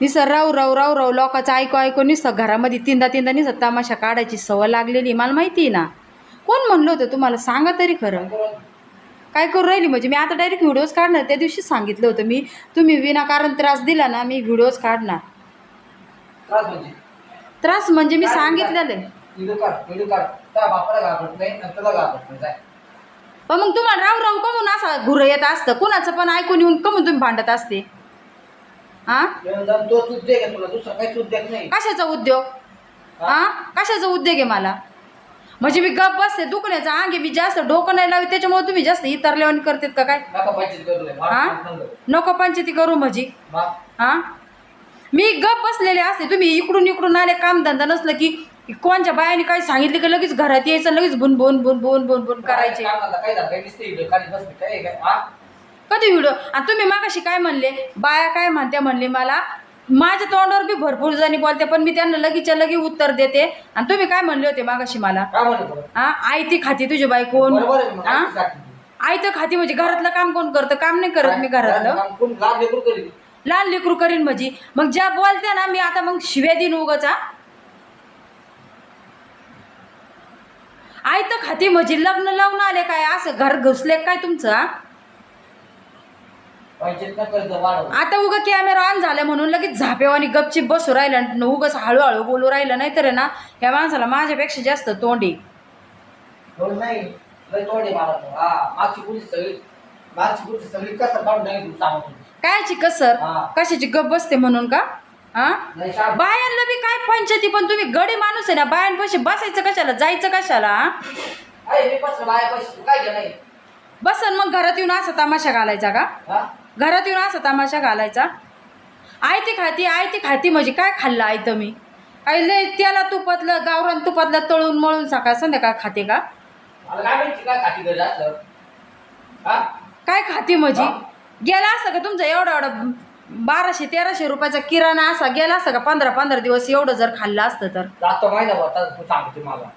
निसं राव राव राव राव लोकांचं ऐकू ऐकू निसं घरामध्ये तीनदा तीनदा निसं तमाशा काढायची सवय लागलेली मला माहिती आहे ना. कोण म्हणलं होतं तुम्हाला? सांगा तरी खरं. काय करू राहिली? म्हणजे मी आता डायरेक्ट व्हिडिओज काढणार. त्या दिवशी सांगितलं होतं मी. तुम्ही विनाकारण त्रास दिला ना मी व्हिडिओज काढणार. त्रास म्हणजे? त्रास म्हणजे मी सांगितलेलं पण मग तुम्हाला राव राव कमून असं घुरं येत असतं. कुणाचं पण ऐकून येऊन कमून तुम्ही भांडत असते. हां येऊन जाऊन तोच उद्योग आहे तुला दुसरा काहीच उद्योग नाही कशाचा उद्योग हा कशाचा उद्योग आहे मला म्हणजे मी गप बसते दुखण्याचा अंगे मी जास्त डोकं नाही लावत त्याच्यामुळे तुम्ही जास्त इतरल्यावानी करतात का काय नका पंचायत करू नये. माफ हा? करून. नको पंचायती करू म्हणजे माफ. हा मी गप बसलेले असते तुम्ही इकडून इकडून आले कामधंदा नसलं की कोणच्या बायाने काही सांगितलं की लगेच घरात यायचं लगेच बुन बुन बुन बुन बुन बुन करायचे काय म्हणता? काय झालं? काय दिसते व्हिडिओ खाली बसली काय आहे काय? हा? कधी व्हिडिओ? आणि तुम्ही मागाशी काय म्हणले? बाया काय म्हणत्या म्हणले मला? माझ्या तोंडावर बी भरपूर जणी बोलते पण मी त्यांना लगीच्या लगी उत्तर देते. आणि तुम्ही काय म्हणले होते मागाशी मला? काय? हा? आई ती खाती तुझी बरोबर आहे मग. हा? ऐकूच लागते ती. आई तर खाती म्हणजे घरातलं काम कोण करतं? काम नाही करत मी घरातलं. काम कोण? लहान लेकरू करील? लहान लेकरू करीन म्हणजे. मग ज्या बोलते ना मी आता मग शिव्या दिन उगाचा आई तर खाती म्हणजे लग्न लावून आले काय? असं घर घुसले काय तुमचं हा? पंचायत न कर्ज वाढव. आता उगा कॅमेरा ऑन झाला म्हणून लगेच झापेवानी गपची बसू राहिलं उगाच हळूहळू बोलू राहिलं. नाही तर ना या माणसाला माझ्यापेक्षा जास्त तोंडी. कायची कसर. कशाची गप बसते म्हणून का? हा. बायांना बी काय पंचायती पण तुम्ही गडी माणूस आहे ना बायांपाशी बसायचं कशाला? जायचं कशाला बसन मग घरात येऊन असा तमाशा घालायचा का? घरात येऊन असा तमाशा घालायचा. आयती खाती आयती खाती म्हणजे काय खाल्लं आयतं मी? काय लय त्याला तुपातलं गावरान तुपातलं तळून मळून सकाळ संध्याकाळ खाते का? काय माहिती खाती म्हणजे? गेला असं का तुमचं एवढा एवढा बाराशे तेराशे रुपयाचा किराणा असा गेला असं का पंधरा पंधरा दिवस एवढं जर खाल्लं असतं तर? जातो महिना होता तू सांगते मला.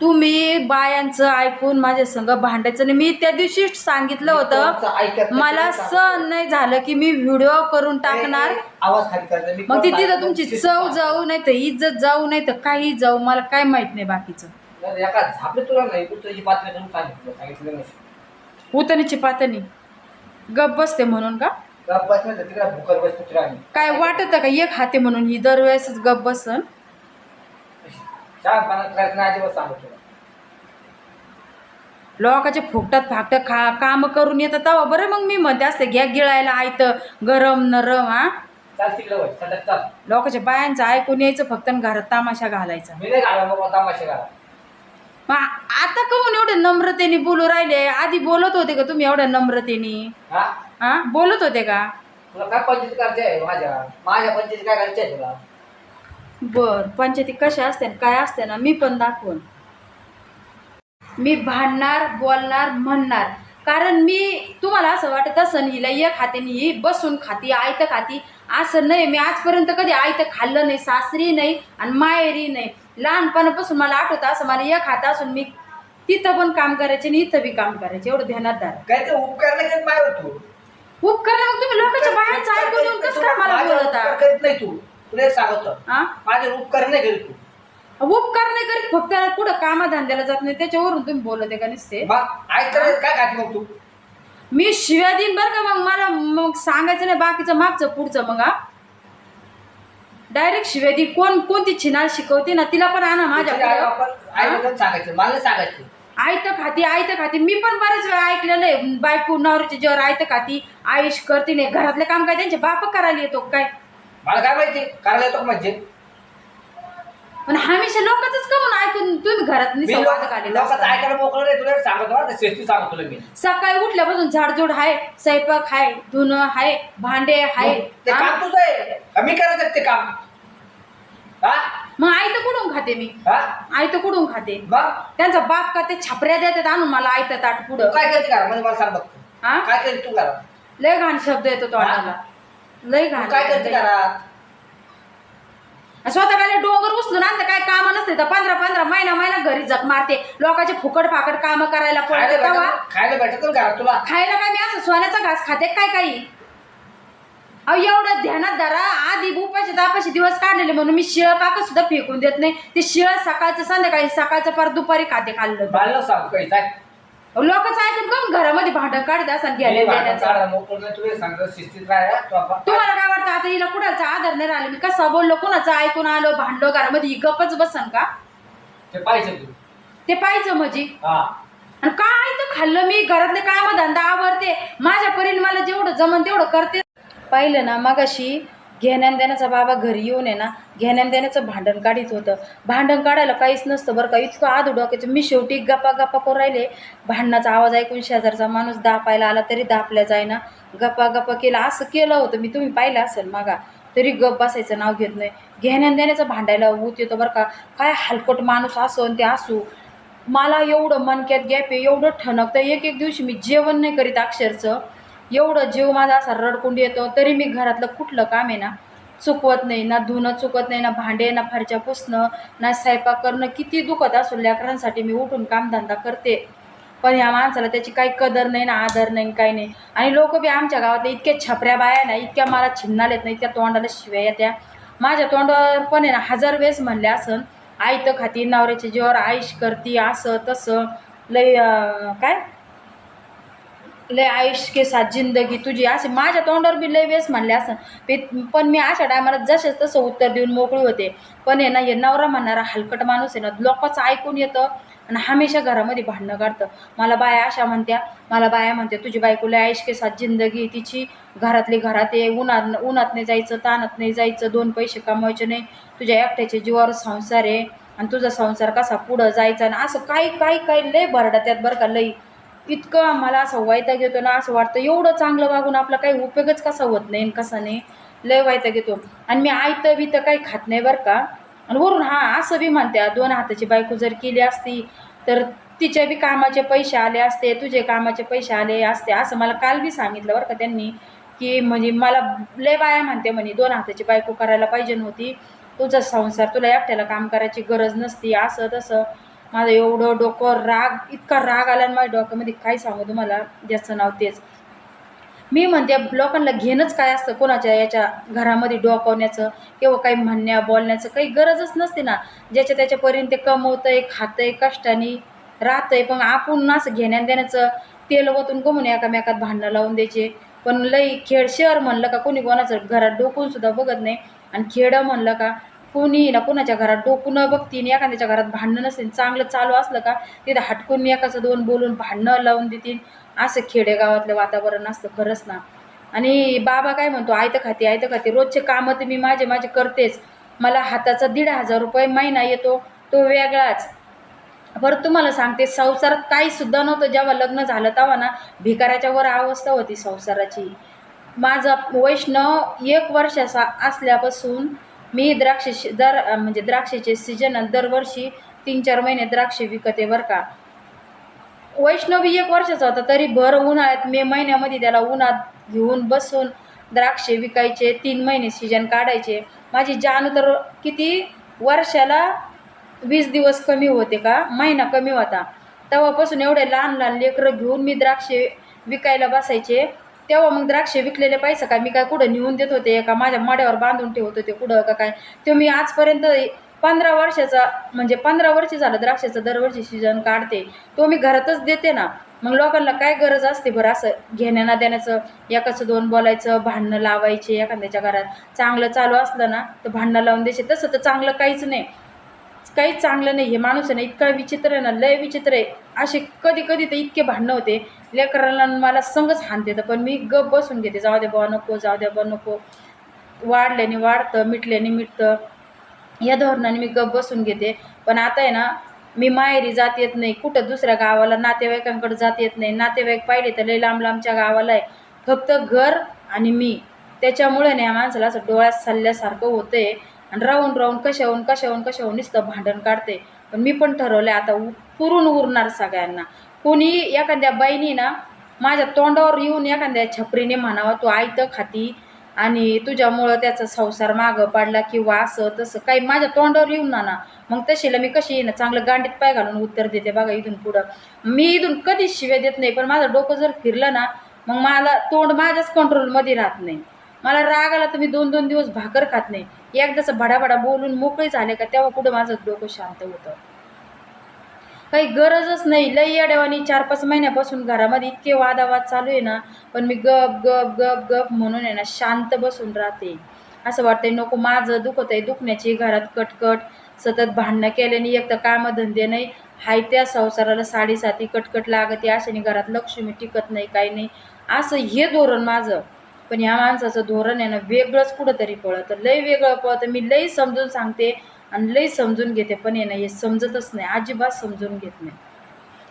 तुम्ही बायांचं ऐकून माझ्या संग भांडायचं नाही मी त्या दिवशी सांगितलं होतं ऐकत मला सहन नाही झालं की मी व्हिडिओ करून टाकणार. नाही. आवाज खाली करते मी मग ती तिथं? तुमची चव. जाऊ नाही तर इज्जत जाऊ नाही तर काही जाऊ मला काय माहीत नाही बाकीचं. जर एका झापले तुला नाही कुत्र्याची पात्र करून सांगितलं सांगितलं नाही. उतनीची पातनी गप बसते म्हणून का? गप बस नाही तर तिकडे भुकर बस कुत्रा आणि काय वाटत का एक हाते म्हणून ही दरवेळेसच गप बसन? छान पाण्यात करायचं नाही अजिबात सांगतो तुला लोकांच्या फुकटात फाकटात खा काम करून येतं तेव्हा बरं मग मी म्हणते असते घ्या गिळायला आयतं गरम नरम हा? चाल तिकडे वळ सटक चाल. लोकांच्या बायांचं ऐकून यायचं फक्त आणि घरात तामाशा घालायचा. मी नाही घालवा बाबा तमाशे घाला. मग आता कमून एवढे नम्रतेने बोलू राहिले. आधी बोलत होते का तुम्ही एवढ्या नम्रतेने? हा? हा? बोलत होते का? तुला काय पंचायत करायची आहे माझ्या? माझ्या पंचायती काय करायची आहे तुला? बर पंचायती कशा असते काय असते ना मी पण दाखवून. मी भांडणार बोलणार म्हणणार. कारण मी तुम्हाला असं वाटत असं हिला एक हाताने ही बसून खाती आयतं खाती. असं नाही मी आजपर्यंत कधी आयतं खाल्लं नाही सासरी नाही आणि माहेरी नाही. लहानपणापासून मला आठवतं असं मला एक हात असून मी तिथं पण काम करायचे आणि इथं बी काम करायचे एवढं ध्यानात धरा. काय ते उपकार नाही करत माय तू उपकरण मग तुम्ही लोकांच्या बाहेरचं ऐकून येऊन कसं काय मला बोलता? करीत नाही तू. तुला एक सांगतो. हा माझे उपकार नाही करीत तू. उपकार नाही करीत फक्त कुठं कामाधंद्याला जात नाही त्याच्यावरून तुम्ही बोलत आहे का नसते? मग काय खाती मग तू? मी शिव्या देईन बरं का मग मला मग सांगायचं नाही बाकीचं मागचं पुढचं मग हा डायरेक्ट शिव्या दी कोण कोणती छिनार शिकवते ना तिला पण आणा माझ्या तुझ्या आई पुढं. बापाला- आई बापाला सांगायचं मला नाही सांगायचं. आयतं खाती आयतं खाती. मी पण बरेच वेळा ऐकलेलं आहे बायको नवऱ्याच्या जेव्हा आयतं खाती. आयुष करते नाही घरातलं काम काय त्यांचे बाप करायला येतो काय? मला काय माहिती? करायला येतो का म्हणजे? पण हमेशा लोकांच का म्हणून ऐकून तुम्ही घरात मी निसंवाद लोक- घालेला लोकांचं असता. ऐकायला मोकळं नाही तुला सांगतो बरं का, श्रेष्ठी सांगतो तुला मी. सकाळी उठल्यापासून झाडझूड आहे स्वयंपाक आहे धुणं आहे भांडे आहे. ते? काम तुझं आहे. का मी करत ते काम? हा? मग आई तर कुठून खाते मी? हा? आई तर कुठून खाते? मग? त्यांचा बाप का ते छापऱ्या देतात आणून मला आयतं ताट तू पुढं काय करते करा म्हणजे मला सांग हा? काय करते तू करा लय घाण शब्द येतो तोंडाला लय घाण काय करते करा स्वतःकडे डोंगर उचलून आणतं काय काम नसते तर पंधरा पंधरा महिना महिना घरी जग मारते. लोकांचे फुकट फाकट काम करायला खायला पडते तेव्हा भेटत खायला भेटत ना घरात तुला? खायला काय मी असं सोन्याचा घास खाते काय काही? अहो एवढं ध्यानात धरा. आधी उपाशी तापाशी दिवस काढलेले म्हणून मी शिळ काका सुद्धा फेकून देत नाही. ते शिळ सकाळचं संध्याकाळी सकाळचं परत दुपारी खाते खाल्लं बाळला सांग काही काय लोकच ऐकून कोण घरामध्ये भांडण काढत असं घ्यायला देण्याचं. तुम्हाला काय वाटतं? आता हिला कुणाचा आधार नाही राहिला? मी कसं बोललो कुणाचं ऐकून आलो भांडलो घरामध्ये ही गप्पच बसन का? ते पाहिजे तू. पाहिजे म्हणजे. हा. आणि काय तर खाल्लं मी? घरातले काम धंदा आवडते माझ्या परीने मला जेवढं जमन तेवढं करते. पाहिलं ना मगाशी घेण्यान देण्याचा बाबा घरी येऊन आहे ना घेण्यान देण्याचं भांडण काढीत होतं. भांडण काढायला काहीच नसतं बरं का. इतकं आदू डोक्याचं मी शेवटी गप्पा गप्पा करून राहिले. भांडणाचा आवाज ऐकून शेजारचा माणूस दापायला आला तरी दापल्या जायना गप्पा गप्पा केला. असं केलं होतं. मी तुम्ही पाहिलं असेल मागा. तरी गप बसायचं नाव घेत नाही. घेण्यान देण्याचं भांडायला ऊत येतो बरं का. काय हलकट माणूस असो आणि ते असू. मला एवढं मनक्यात गॅप आहे. एवढं ठणकतं. एक एक दिवशी मी जेवण नाही करीत अक्षरचं. एवढं जीव माझा असा रडकुंड येतो तरी मी घरातलं कुठलं काम आहे ना चुकवत नाही ना धुणं चुकत नाही ना भांडे ना फरच्या पुसणं ना स्वयंपाक करणं. किती दुखत असून लेकरांसाठी मी उठून कामधंदा करते. पण या माणसाला त्याची काही कदर नाही ना आदर नाही काही नाही. आणि लोक बी आमच्या गावातल्या इतक्या छपऱ्या बाया ना इतक्या मला छिन्नाल येत नाही इतक्या तोंडाला शिव्या येत्या. माझ्या तोंडावर पण आहे ना हजार वेळेस म्हणले असन आई तर खाती नवऱ्याच्या जीवावर आईश करती असं तसं. लय काय? लय आयुष के साथ जिंदगी तुझी. असे माझ्या तोंडावर बी लय वेळेस म्हणले असं. पे- पण मी अशा टायमाला जसेच तसं उत्तर देऊन मोकळी होते. पण आहे ना हे नवरा म्हणणारा हलकट माणूस आहे ना लोकांचं ऐकून येतं आणि हमेशा घरामध्ये भांडणं काढतं. मला बाया अशा म्हणत्या मला बाया म्हणत्या तुझी बायको लय आयुष के साथ जिंदगी तिची घरातली घरात ये उन्हात उन्हात नाही जायचं तानात नाही जायचं दोन पैसे कमवायचे नाही. तुझ्या एकट्याच्या जीवावर संसार आहे आणि तुझा संसार कसा पुढं जायचा आणि असं काही काही काही लय भरडा त्यात बरं का लई इतकं आम्हाला असं वैताग येतो ना असं वाटतं एवढं चांगलं वागून आपला काही उपयोगच कसा होत नाही कसा नाही. लय वैताग येतो आणि मी आयतं बितं काही खात नाही बरं का. आणि वरून हां असं बी म्हणत्या दोन हाताची बायको जर केली असती तर तिच्या बी कामाचे पैसे आले असते तुझे कामाचे पैसे आले असते असं मला काल बी सांगितलं बरं का त्यांनी की म्हणजे मला लय बाया म्हणते म्हणे दोन हाताची बायको करायला पाहिजे नव्हती. तुझा संसार तुला एकट्याला काम करायची गरज नसती असं तसं. माझं एवढं डोकं राग इतका राग आला आणि माझ्या डोक्यामध्ये काय सांगू तुम्हाला ज्याचं नाव तेच. मी म्हणते लोकांना घेणंच काय असतं कोणाच्या याच्या घरामध्ये डोकवण्याचं किंवा काही म्हणण्या बोलण्याचं काही गरजच नसते ना. ज्याच्या त्याच्यापर्यंत ते कमवतंय खातंय कष्टाने राहतंय पण आपण असं घेण्या देण्याचं तेल ओतून गमून एकामेकात भांडणं लावून द्यायचे. पण लई खेड शहर म्हणलं का कोणी कोणाचं घरात डोकून सुद्धा बघत नाही. आणि खेडं म्हणलं का कोणी ना कोणाच्या घरात डोकून न बघतीन एखाद्याच्या घरात भांडणं नसतील चांगलं चालू असलं का तिथं हटकून एकाचं दोन बोलून भांडणं लावून देतील असं खेडेगावातलं वातावरण असतं खरंच ना. आणि बाबा काय म्हणतो आयतं खाते आयतं खाते रोजचे कामं तर मी माझे माझे करतेच. मला हाताचा दीड हजार रुपये महिना येतो तो वेगळाच. बरं तुम्हाला सांगते संसारात काहीसुद्धा नव्हतं जेव्हा लग्न झालं तेव्हा ना भिकाऱ्याच्या वर अवस्था होती संसाराची. माझा वैष्णव एक वर्षाचा असल्यापासून मी द्राक्ष दर म्हणजे द्राक्षाचे सीजन दरवर्षी तीन चार महिने द्राक्षे विकते बरं का. वैष्णवी एक वर्षाचा होता तरी भर उन्हाळ्यात मे महिन्यामध्ये त्याला उन्हात घेऊन बसून द्राक्षे विकायचे तीन महिने सीजन काढायचे. माझी जानू तर किती वर्षाला वीस दिवस कमी होते का? महिना कमी होता. तेव्हापासून एवढे लहान लहान लेकरं घेऊन मी द्राक्षे विकायला बसायचे. तेव्हा मग द्राक्षे विकलेले पैसे काय मी काय कुठं नेऊन देत होते? का माझ्या माड्यावर बांधून ठेवत होते कुठं का काय? ते मी आजपर्यंत पंधरा वर्षाचा म्हणजे पंधरा वर्ष झालं द्राक्षाचं दरवर्षी सीजन काढते. तो मी घरातच देते ना. मग लोकांना काय गरज असते बरं असं घेण्याना देण्याचं? एकाचं दोन बोलायचं भांडणं लावायचे एखाद्याच्या घरात. चांगलं चालू असलं ना तर भांडणं लावून द्यायचे तसं तर चांगलं काहीच नाही. काही चांगलं नाही हे माणूस आहे ना इतका विचित्र आहे ना लय विचित्र आहे. असे कधी कधी तर इतके भांडणं होते. लेकरांना मला संगच हान देतं पण मी गप बसून घेते. जाऊ दे बा नको जाऊ दे बा नको. वाढल्याने वाढतं मिटल्याने मिटतं. या धोरणाने मी गप बसून घेते. पण आता आहे ना मी माहेरी जात येत नाही. कुठं दुसऱ्या गावाला नातेवाईकांकडे जात येत नाही. नातेवाईक पाहिले तर लय लांब लांबच्या गावाला आहे. फक्त घर आणि मी. त्याच्यामुळे नाही या माणसाला असं डोळ्यात सल्ल्यासारखं आहे आणि राहून राहून कशाहून कशाहून कशाहून नुसतं भांडण काढते. पण मी पण ठरवलं आता उ- पुरून उरणार सगळ्यांना. कोणी एखाद्या बाईनी ना माझ्या तोंडावर येऊन एखाद्या छपरीने म्हणावं तू आयतं खाती आणि तुझ्यामुळं त्याचा संसार मागं पडला किंवा असं तसं काही माझ्या तोंडावर येऊन ना ना. मग तशीला मी कशी येईन चांगलं गांडीत पाय घालून उत्तर देते बघा इथून पुढं. मी इथून कधीच शिव्या देत नाही पण माझं डोकं जर फिरलं ना मग मला तोंड माझ्याच कंट्रोलमध्ये राहत नाही. मला राग आला तर मी दोन दोन दिवस भाकर खात नाही. एकदाच भडाभडा बोलून मोकळी झाले का तेव्हा कुठं माझं डोकं शांत होतं. काही गरजच नाही. लई अडवानी चार पाच महिन्यापासून घरामध्ये इतके वादावाद चालू आहे ना पण मी गप गप गप गप म्हणून आहे ना शांत बसून राहते. असं वाटतंय नको माझं दुखत आहे. दुखण्याची घरात कटकट सतत भांडणं केल्याने एक तर कामधंदे नाही. हाय त्या संसाराला साडेसाती कटकट लागते. अशाने घरात लक्ष्मी टिकत नाही काही नाही. असं हे धोरण माझं. पण या माणसाचं धोरण आहे ना वेगळंच कुठंतरी पळतं लय वेगळं पळतं मी लई समजून सांगते आणि लई समजून घेते पण आहे ना हे समजतच नाही. अजिबात समजून घेत नाही.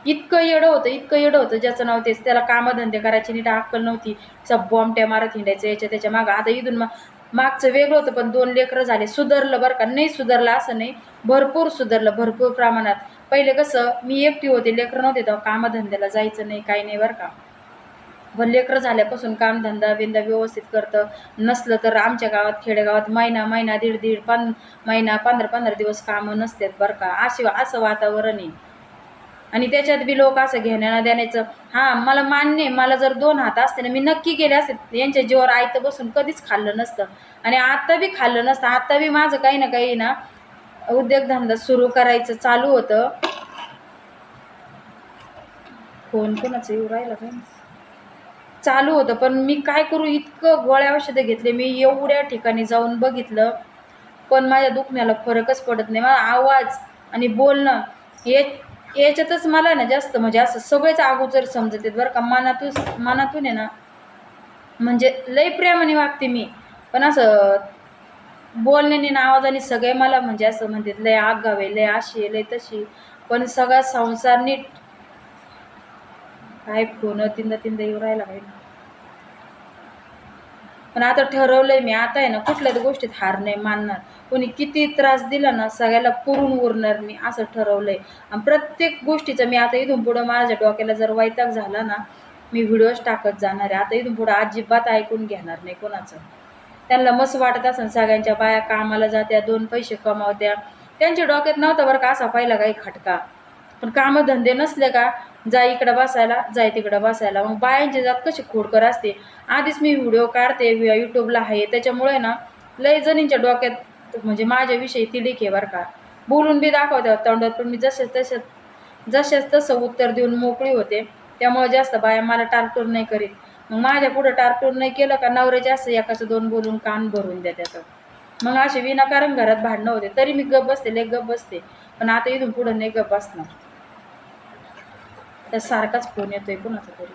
इतकं येडं होतं इतकं येडं होतं. ज्याचं नाव तेच त्याला कामधंदे करायची नीट अक्कल नव्हती. सब बॉम्बट्या मारत हिंडायचं याच्या त्याच्या मागं. आता इथून मग मागचं वेगळं होतं पण दोन लेकरं झाले. सुधारलं बरं का. नाही सुधारलं असं नाही. भरपूर सुधारलं भरपूर प्रमाणात. पहिले कसं मी एकटी होते लेकरं नव्हते तेव्हा कामधंद्याला जायचं नाही काही नाही बरं का. व लेकरं झाल्यापासून कामधंदा बिंदा व्यवस्थित करतं. नसलं तर आमच्या गावात खेडेगावात महिना महिना दीड दीड पन महिना पंधरा पंधरा दिवस कामं नसतात बरं का. असे असं वातावरण आहे. आणि त्याच्यात बी लोक असं घेण्याला देण्याचं हां मला मान्य मला जर दोन हात असते ना मी नक्की गेले असते यांच्या जीवावर आयतं बसून कधीच खाल्लं नसतं. आणि आत्ता बी खाल्लं नसतं आत्ता बी माझं काही ना काही ना उद्योगधंदा सुरू करायचं चालू होतं. फोन कोणाचं येऊ राहिला काही चालू होतं पण मी काय करू इतकं गोळ्या औषधं घेतले मी एवढ्या ठिकाणी जाऊन बघितलं पण माझ्या दुखण्याला फरकच पडत नाही. मला आवाज आणि बोलणं हे याच्यातच मला ना जास्त म्हणजे असं सगळेच अगोदर समजत येत बरं का. मनातून मनातून आहे ना म्हणजे लय प्रेमाने वागते मी. पण असं बोलण्याने ना आवाजाने सगळे मला म्हणजे असं म्हणतात लय आगावे लय अशी आहे, लय तशी. पण सगळा संसार नीट. काय फोन तिंदा तिंदा येऊ राहिला पाहिजे पण आता ठरवलंय मी आता आहे ना कुठल्याच गोष्टीत हार नाही मानणार. कोणी किती त्रास दिला ना सगळ्याला पुरून उरणार मी असं ठरवलंय. आणि प्रत्येक गोष्टीचं मी आता इथून पुढं माझ्या डोक्याला जर वैताग झाला ना मी व्हिडिओज टाकत जाणार आहे. आता इथून पुढं अजिबात ऐकून घेणार नाही कोणाचं. त्यांना मस्त वाटत असेल सगळ्यांच्या बाया कामाला जात्या दोन पैसे कमावत्या. त्यांच्या डोक्यात नव्हता बरं का असा पहिला काही खटका. पण कामधंदे नसले का जा इकडं बसायला जाय तिकडं बसायला. मग बायांची जात कशी खोडकर असते. आधीच मी व्हिडिओ काढते यूट्यूबला आहे. त्याच्यामुळे ना लय जणींच्या डोक्यात म्हणजे माझ्याविषयी ती आहे बरं का. बोलून बी दाखवते तोंडात पण मी जसे तसे जसेच तसं उत्तर देऊन मोकळी होते. त्यामुळे जास्त बाया मला टारटूर नाही करीत. मग माझ्या पुढं टारटूर नाही केलं का नवरे जास्त एकाचं दोन बोलून कान भरून द्या त्याचं. मग असे विनाकारण घरात भांडणं होते. तरी मी गप बसते लय गप बसते. पण आता इथून पुढं नाही गप बसणार. त्या सारखाच फोन आहे कोण तरी.